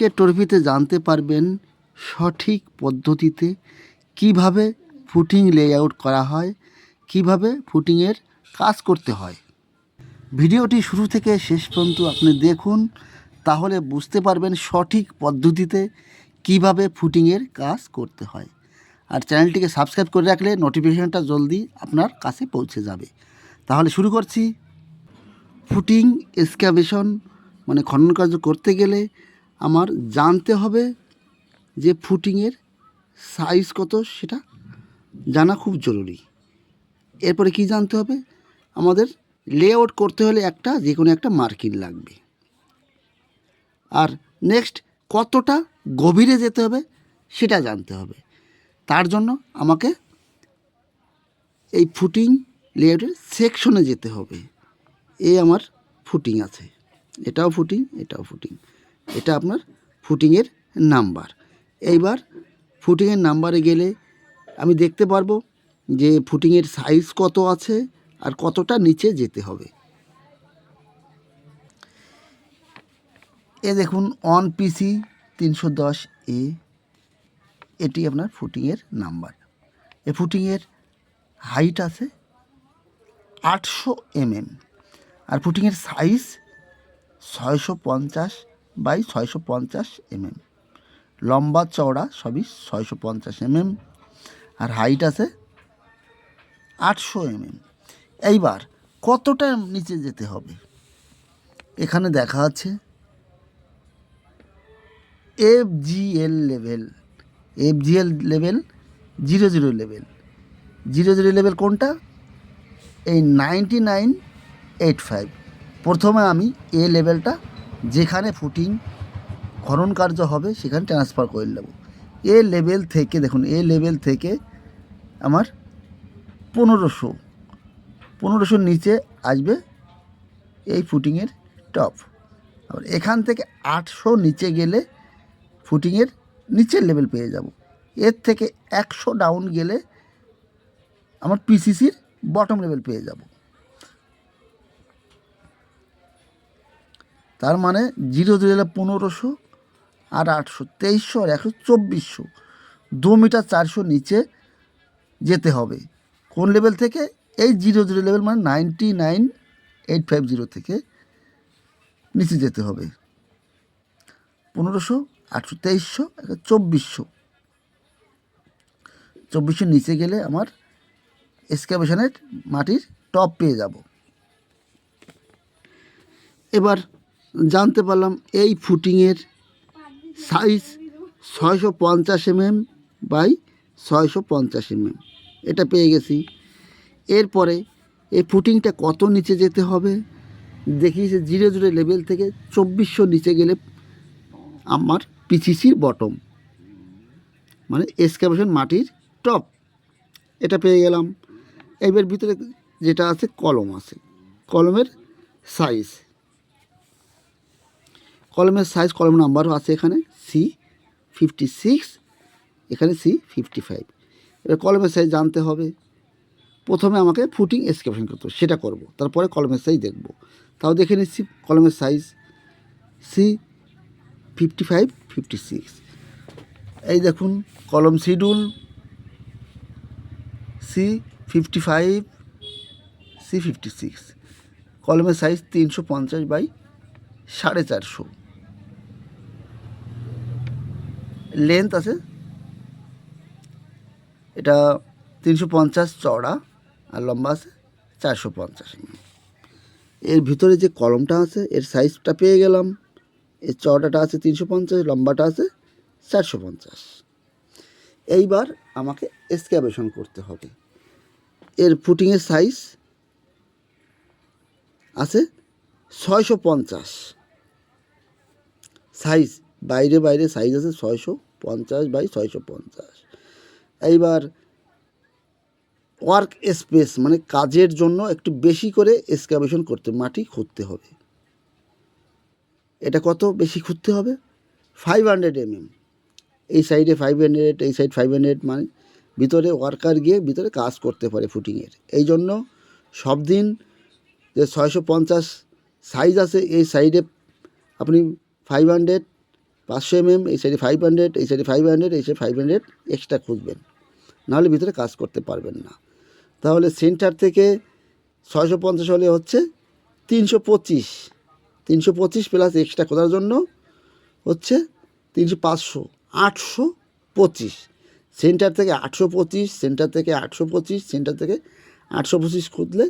আজকের টরফিতে জানতে পারবেন সঠিক পদ্ধতিতে কীভাবে ফুটিং লেআউট করা হয়, কীভাবে ফুটিংয়ের কাজ করতে হয়। ভিডিওটি শুরু থেকে শেষ পর্যন্ত আপনি দেখুন, তাহলে বুঝতে পারবেন সঠিক পদ্ধতিতে কীভাবে ফুটিংয়ের কাজ করতে হয়। আর চ্যানেলটিকে সাবস্ক্রাইব করে রাখলে নোটিফিকেশনটা জলদি আপনার কাছে পৌঁছে যাবে। তাহলে শুরু করছি। ফুটিং এক্সকাভেশন মানে খনন কার্য করতে গেলে আমার জানতে হবে যে ফুটিংয়ের সাইজ কত সেটা জানা খুব জরুরি। এরপরে কি জানতে হবে? আমাদের লেআউট করতে হলে একটা, যে কোনো একটা মার্কিন লাগবে। আর নেক্সট কতটা গভীরে যেতে হবে সেটা জানতে হবে। তার জন্য আমাকে এই ফুটিং লেআউটের সেকশনে যেতে হবে। এ আমার ফুটিং আছে। এটাও ফুটিং এটাও ফুটিং। এটা আপনার ফুটিংয়ের নাম্বার। এইবার ফুটিংয়ের নাম্বারে গেলে আমি দেখতে পারব যে ফুটিংয়ের সাইজ কত আছে আর কতটা নিচে যেতে হবে। এ দেখুন অন পিসি তিনশো দশ এ এটি আপনার ফুটিংয়ের নাম্বার। এ ফুটিংয়ের হাইট আছে আটশো এমএম, আর ফুটিংয়ের সাইজ ছয়শো পঞ্চাশ বাই ছয়শো পঞ্চাশ এমএম। লম্বা চওড়া সবই ছয়শো পঞ্চাশ এমএম। আর হাইট আছে আটশো এমএম। এইবার কতটা নিচে যেতে হবে? এখানে দেখা আছে F G L level. F G L level zero zero level. Zero zero level কোনটা? এই নাইনটি নাইন এইট ফাইভ। প্রথমে আমি এ লেভেলটা যেখানে ফুটিং খনন কার্য হবে, সেখানে ট্রান্সফার করে নেব। এ লেভেল থেকে, দেখুন, এ লেভেল থেকে আমার পনেরোশো, পনেরোশোর নিচে আসবে এই ফুটিংয়ের টপ আবার এখান থেকে আটশো নিচে গেলে ফুটিংয়ের নিচের লেভেল পেয়ে যাব। এর থেকে একশো ডাউন গেলে আমার পিসিসির বটম লেভেল পেয়ে যাব। তার মানে জিরো জিরো পনেরোশো আর আটশো তেইশশো আর একশো চব্বিশশো। দু মিটার চারশো নিচে যেতে হবে। কোন লেভেল থেকে? এই জিরো জিরো লেভেল মানে ninety nine eight five zero থেকে নিচে যেতে হবে। পনেরোশো, আটশো তেইশশো, একশো চব্বিশশো। চব্বিশশো নিচে গেলে আমার এক্সকাভেশনের মাটির টপ পেয়ে যাব। এবার জানতে পারলাম এই ফুটিংয়ের সাইজ ছয়শো পঞ্চাশ এমএম বাই ছয়শো পঞ্চাশ এমএম। এটা পেয়ে গেছি। এরপরে এই ফুটিংটা কত নিচে যেতে হবে? দেখিয়েছে জিরো জিরো লেভেল থেকে চব্বিশশো নিচে গেলে আমার পিচিসির বটম মানে এক্সকাভেশন মাটির টপ এটা পেয়ে গেলাম। এবার ভিতরে যেটা আছে, কলম আছে। কলমের সাইজ কলমের সাইজ কলম নাম্বারও আছে এখানে সি ফিফটি সিক্স এখানে সি ফিফটি ফাইভ এবার কলমের সাইজ জানতে হবে। প্রথমে আমাকে ফুটিং এক্সকাভেশন করতে হবে, সেটা করব। তারপরে কলমের সাইজ দেখব। তাও দেখে নিচ্ছি, কলমের size C fifty five fifty six এই দেখুন, কলম schedule C fifty five C fifty six কলমের সাইজ তিনশো পঞ্চাশ বাই সাড়ে চারশো। লেন্থ আছে। এটা তিনশো পঞ্চাশ চওড়া আর লম্বা আছে চারশো পঞ্চাশ। এর ভিতরে যে কলমটা আছে, এর সাইজটা পেয়ে গেলাম। এর চওড়াটা আছে তিনশো পঞ্চাশ, লম্বাটা আছে চারশো পঞ্চাশ। এইবার আমাকে এক্সক্যাভেশন করতে হবে। এর ফুটিংয়ের সাইজ আছে ছয়শো পঞ্চাশ। সাইজ বাইরে বাইরে সাইজ আছে ছয়শো। পঞ্চাশ বাই ছয়শো পঞ্চাশ। এইবার ওয়ার্ক স্পেস মানে কাজের জন্য একটু বেশি করে এক্সকাভেশন করতে, মাটি খুঁড়তে হবে। এটা কত বেশি খুঁড়তে হবে? ফাইভ হান্ড্রেড এমএম এই সাইডে ফাইভ হান্ড্রেড এই সাইড ফাইভ হান্ড্রেড মানে ভিতরে ওয়ার্কার গিয়ে ভিতরে কাজ করতে পারে ফুটিংয়ের এই জন্য সব দিন যে ছয়শো পঞ্চাশ সাইজ আছে, এই সাইডে আপনি ফাইভ হান্ড্রেড পাঁচশো এমএম, এই সাইডে ফাইভ হান্ড্রেড এই সাইডে ফাইভ হান্ড্রেড এই সাইডে ফাইভ হান্ড্রেড এক্সট্রা খুঁজবেন। নাহলে ভিতরে কাজ করতে পারবেন না। তাহলে সেন্টার থেকে ছয়শো পঞ্চাশ হলে হচ্ছে তিনশো পঁচিশ। তিনশো পঁচিশ প্লাস এক্সট্রা খোঁজার জন্য হচ্ছে তিনশো পাঁচশো, আটশো পঁচিশ। সেন্টার থেকে আটশো পঁচিশ সেন্টার থেকে আটশো পঁচিশ সেন্টার থেকে আটশো পঁচিশ খুঁজলে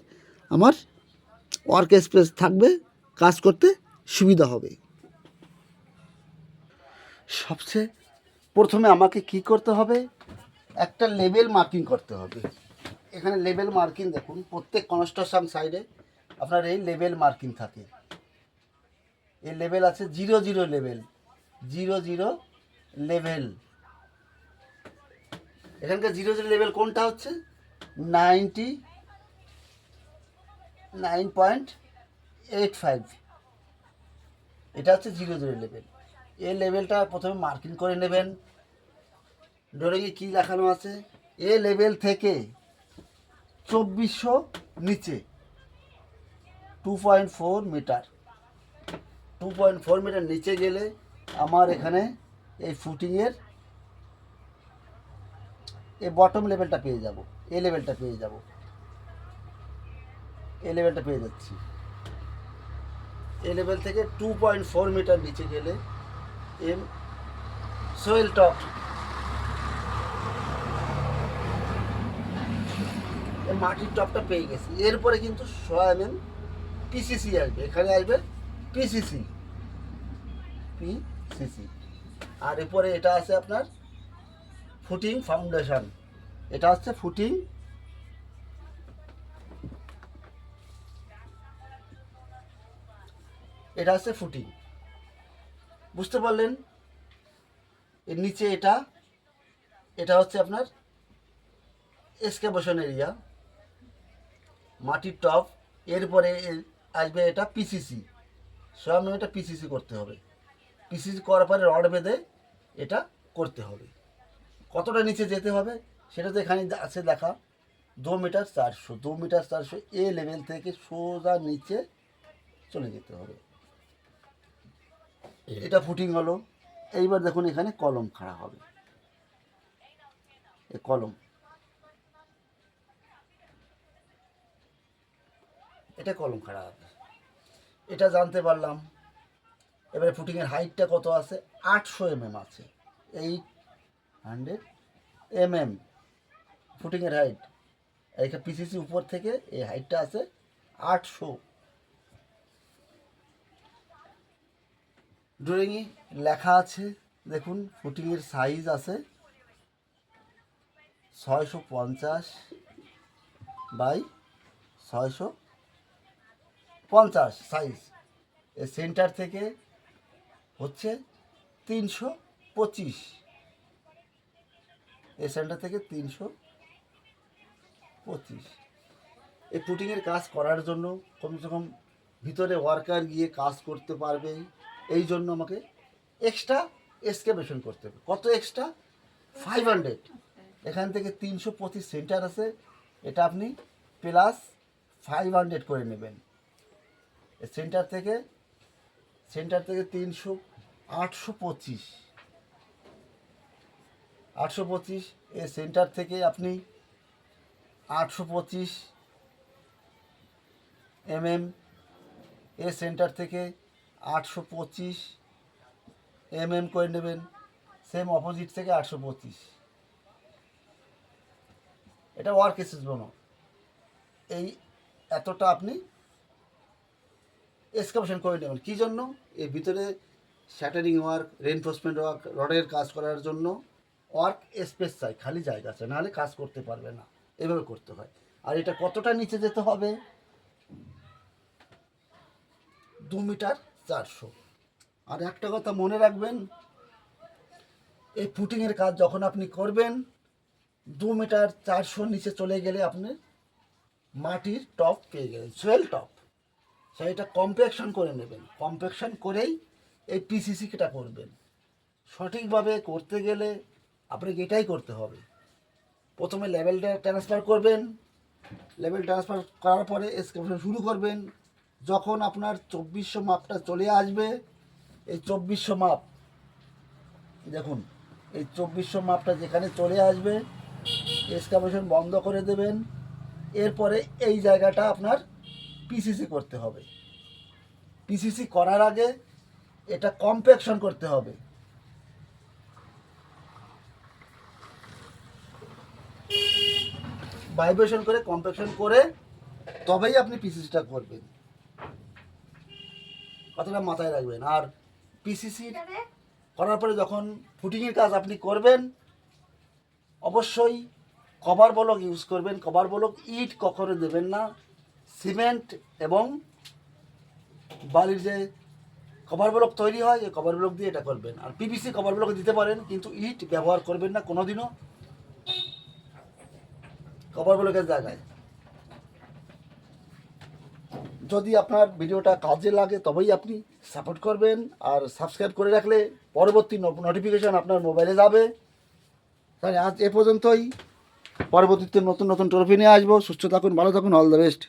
আমার ওয়ার্ক স্পেস থাকবে, কাজ করতে সুবিধা হবে। সবচেয়ে প্রথমে আমাকে কি করতে হবে? একটা লেভেল মার্কিং করতে হবে। এখানে লেভেল মার্কিং দেখুন, প্রত্যেক কনস্ট্রাকশন সাইডে আপনার এই লেভেল মার্কিং থাকে। এই লেভেল আছে zero zero level zero zero level এখানকার জিরো জিরো লেভেল কোনটা হচ্ছে? Ninety nine point eight five এটা হচ্ছে জিরো জিরো লেভেল এই লেভেলটা প্রথমে মার্কিং করে নেবেন। ড্রয়িংয়ে কী লেখানো আছে? এ লেভেল থেকে চব্বিশশো নিচে। Two point four metre. Two point four metre নিচে গেলে আমার এখানে এই ফুটিংয়ের এই বটম লেভেলটা পেয়ে যাব। এ লেভেলটা পেয়ে যাব। এ লেভেলটা পেয়ে যাচ্ছি। এ লেভেল থেকে টু পয়েন্ট ফোর মিটার নিচে গেলে সোয়েল টপ এই মাটির টপটা পেয়ে গেছি। এরপরে কিন্তু সোয়াবিন পিসিসি আসবে। এখানে আসবে পিসিসি পিসিসি আর এরপরে এটা আছে আপনার ফুটিং ফাউন্ডেশন। এটা হচ্ছে ফুটিং এটা হচ্ছে ফুটিং। বুঝতে পারলেন? এর নিচে এটা এটা হচ্ছে আপনার এক্সকাভেশন এরিয়া মাটির টপ এরপরে আসবে এটা পিসিসি সব এটা পিসিসি করতে হবে। পিসিসি করার পরে রড বেঁধে এটা করতে হবে। কতটা নিচে যেতে হবে সেটা তো এখানে আছে দেখা। দু মিটার চারশো, দু মিটার চারশো, এ লেভেল থেকে সোজা নিচে চলে যেতে হবে। এটা ফুটিং হলো। এইবার দেখুন এখানে কলম খাড়া হবে। এ কলম। এটা কলম খাড়া হবে। এটা জানতে পারলাম। এবারে ফুটিংয়ের হাইটটা কত আছে? আটশো এমএম আছে। এইট হান্ড্রেড এম এমএম ফুটিংয়ের হাইট এইখানে পিসিসি উপর থেকে এই হাইটটা আছে আটশো। ড্রয়িংয়ে লেখা আছে, দেখুন ফুটিংয়ের সাইজ আছে। ছয়শো পঞ্চাশ বাই ছয়শো পঞ্চাশ সাইজ এ সেন্টার থেকে হচ্ছে তিনশো পঁচিশ। এ সেন্টার থেকে তিনশো পঁচিশ। এই পুটিংয়ের কাজ করার জন্য কমসে কম ভিতরে ওয়ার্কার গিয়ে কাজ করতে পারবে এই জন্য আমাকে এক্সট্রা এক্সকেভেশন করতে হবে। কত এক্সট্রা ফাইভ হান্ড্রেড এখান থেকে তিনশো পঁচিশ সেন্টার আছে। এটা আপনি প্লাস ফাইভ হান্ড্রেড করে নেবেন। সেন্টার থেকে সেন্টার থেকে তিনশো আটশো পঁচিশ। আটশো পঁচিশ এ সেন্টার থেকে আপনি আটশো পঁচিশ এমএম এ সেন্টার থেকে আটশো পঁচিশ, এম এম করে নেবেন সেম অপোজিট থেকে আটশো পঁচিশ। এটা ওয়ার্ক এসেস বনো এই এতটা আপনি এক্সকাভেশন করে নেবেন। কী জন্য? এর ভিতরে শ্যাটারিং ওয়ার্ক রেনফোর্সমেন্ট ওয়ার্ক রডের কাজ করার জন্য ওয়ার্ক স্পেস চাই, খালি জায়গা চাই নাহলে কাজ করতে পারবে না। এভাবে করতে হয়। আর এটা কতটা নিচে যেতে হবে? দু মিটার চারশো। আর একটা কথা মনে রাখবেন, এই ফুটিংয়ের কাজ যখন আপনি করবেন, দু মিটার চারশো নিচে চলে গেলে আপনি মাটির টপ পেয়ে গেলেন, সোয়েল টপ। সেইটা কম্প্যাকশন করে নেবেন। কম্প্যাকশন করেই এই পিসিসিটা করবেন। সঠিকভাবে করতে গেলে আপনাকে এটাই করতে হবে। প্রথমে লেভেলটা ট্রান্সফার করবেন। লেভেল ট্রান্সফার করার পরে এক্সকাভেশন শুরু করবেন। যখন আপনার চব্বিশশো মাপটা চলে আসবে, এই চব্বিশশো মাপ, দেখুন, এই চব্বিশশো মাপটা যেখানে চলে আসবে এক্সকাভেশন বন্ধ করে দেবেন, এরপরে এই জায়গাটা আপনার পিসিসি করতে হবে। পিসিসি করার আগে এটা কম্প্যাকশন করতে হবে। ভাইব্রেশন করে কম্প্যাকশন করে তবেই আপনি পিসিসিটা করবেন। কথাটা মাথায় রাখবেন। আর পিসিসি করার পরে যখন ফুটিংয়ের কাজ আপনি করবেন অবশ্যই কভার ব্লক ইউজ করবেন। কভার বলক ইট কখনো দেবেন না। সিমেন্ট এবং বালির যে কভার ব্লক তৈরি হয় এই কভার ব্লক দিয়ে এটা করবেন। আর পিভিসি কভার ব্লক দিতে পারেন কিন্তু ইট ব্যবহার করবেন না কোনোদিনও। কভার ব্লকের জায়গায়। যদি আপনার ভিডিওটা কাজে লাগে, তবেই আপনি সাপোর্ট করবেন আর সাবস্ক্রাইব করে রাখলে পরবর্তী নোটিফিকেশান আপনার মোবাইলে যাবে। তাই আজ এ পর্যন্তই। পরবর্তীতে নতুন নতুন ট্রফি নিয়ে আসব। সুস্থ থাকুন, ভালো থাকুন অল দ্য বেস্ট